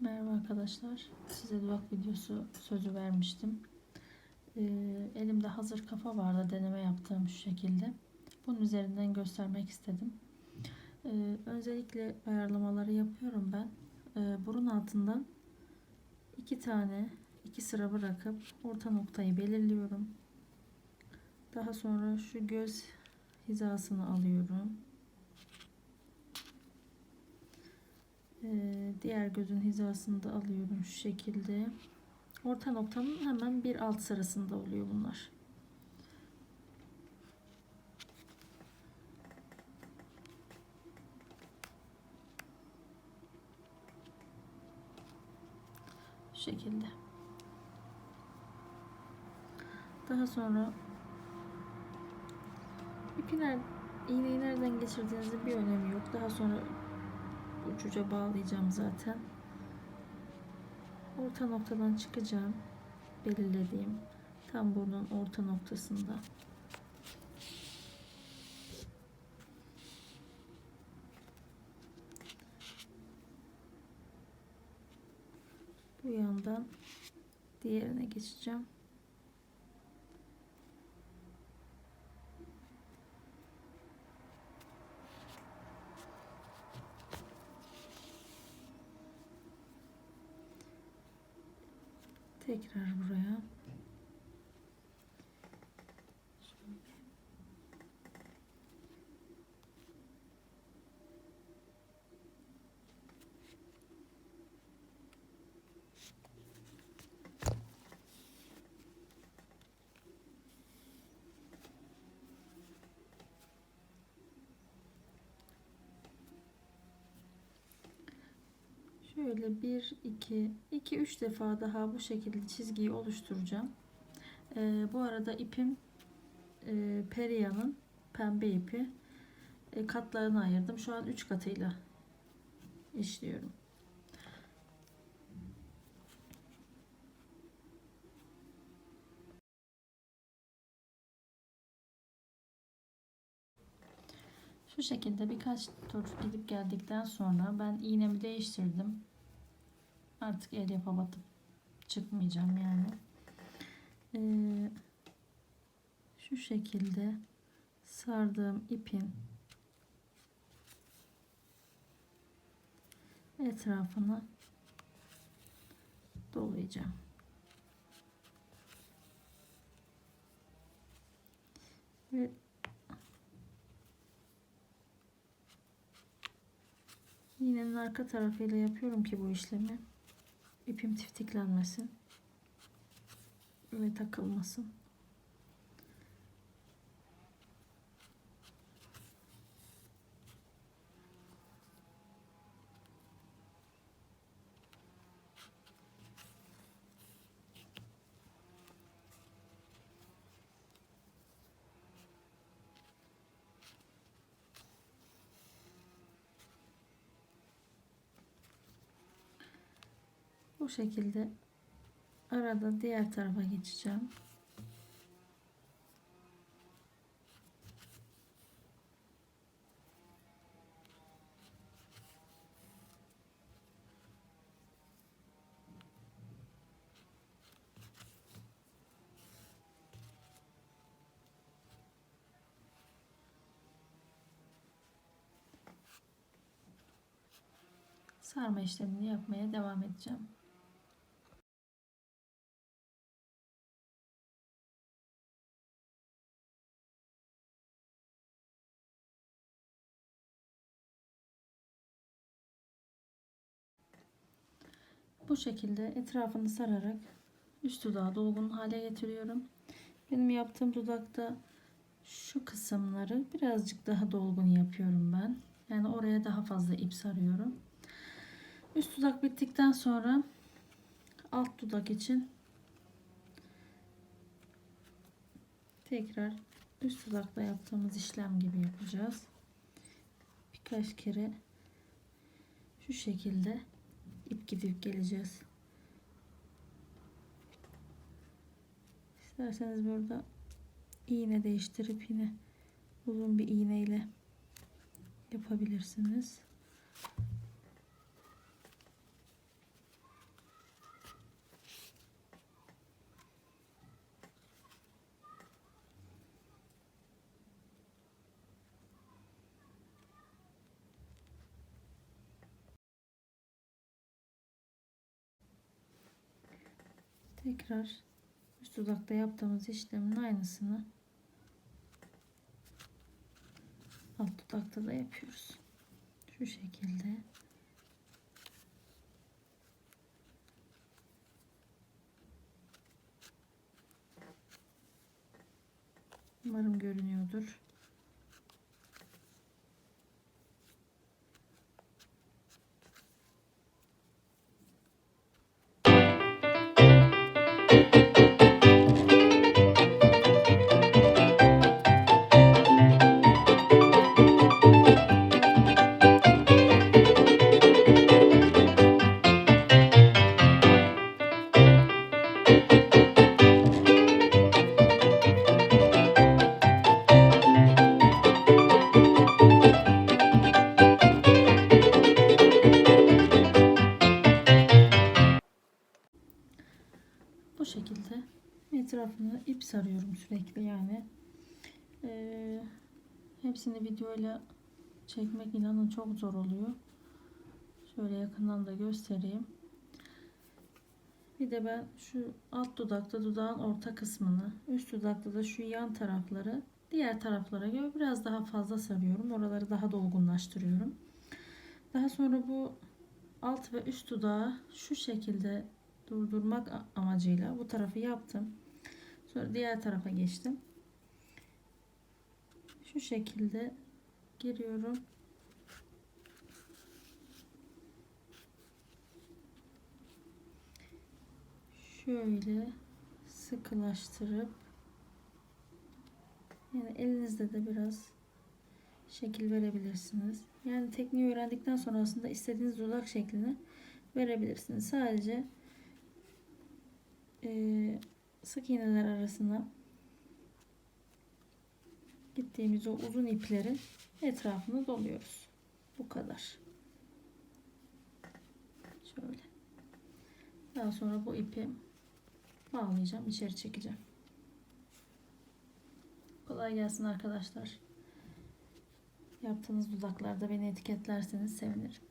Merhaba arkadaşlar. Size dudak videosu sözü vermiştim. Ee, elimde hazır kafa vardı deneme yaptığım şu şekilde. Bunun üzerinden göstermek istedim. Ee, öncelikle ayarlamaları yapıyorum ben. Ee, burun altından iki tane iki sıra bırakıp orta noktayı belirliyorum. Daha sonra şu göz hizasını alıyorum. Ee, diğer gözün hizasını da alıyorum şu şekilde. Orta noktanın hemen bir alt sırasında oluyor bunlar. Şu şekilde. Daha sonra ipi iğneyi nereden geçirdiğinizin bir önemi yok. Daha sonra ucuca bağlayacağım zaten. Orta noktadan çıkacağım. Belirlediğim tam burnun orta noktasında. Bu yandan diğerine geçeceğim. Tekrar buraya. Şöyle bir, iki, iki, üç defa daha bu şekilde çizgiyi oluşturacağım. Ee, bu arada ipim e, Peria'nın pembe ipi e, katlarını ayırdım. Şu an üç katıyla işliyorum. Şu şekilde birkaç tur gidip geldikten sonra ben iğnemi değiştirdim. Artık el yapamadım. Çıkmayacağım yani. Ee, şu şekilde sardığım ipin etrafını dolayacağım. Ve iğnenin arka tarafıyla yapıyorum ki bu işlemi ipim tiftiklenmesin ve takılmasın. Bu şekilde arada diğer tarafa geçeceğim. Sarma işlemini yapmaya devam edeceğim. Bu şekilde etrafını sararak üst dudağı dolgun hale getiriyorum. Benim yaptığım dudakta şu kısımları birazcık daha dolgun yapıyorum ben. Yani oraya daha fazla ip sarıyorum. Üst dudak bittikten sonra alt dudak için tekrar üst dudakta yaptığımız işlem gibi yapacağız. Birkaç kere şu şekilde ip gidip geleceğiz. İsterseniz burada iğne değiştirip yine uzun bir iğne ile yapabilirsiniz. Tekrar üst dudakta yaptığımız işlemin aynısını alt dudakta da yapıyoruz. Şu şekilde. Umarım görünüyordur. Bu şekilde etrafını ip sarıyorum sürekli yani. Ee, hepsini videoyla çekmek inanın çok zor oluyor. Şöyle yakından da göstereyim. Bir de ben şu alt dudakta dudağın orta kısmını, üst dudakta da şu yan tarafları diğer taraflara göre biraz daha fazla sarıyorum. Oraları daha dolgunlaştırıyorum. Daha sonra bu alt ve üst dudağı şu şekilde durdurmak amacıyla bu tarafı yaptım. Sonra diğer tarafa geçtim. Şu şekilde giriyorum. Şöyle sıkılaştırıp yani elinizde de biraz şekil verebilirsiniz. Yani tekniği öğrendikten sonra aslında istediğiniz dudak şeklini verebilirsiniz. Sadece sık iğneler arasına gittiğimiz o uzun iplerin etrafını doluyoruz. Bu kadar. Şöyle. Daha sonra bu ipi bağlayacağım, içeri çekeceğim. Kolay gelsin arkadaşlar. Yaptığınız dudaklarda beni etiketlerseniz sevinirim.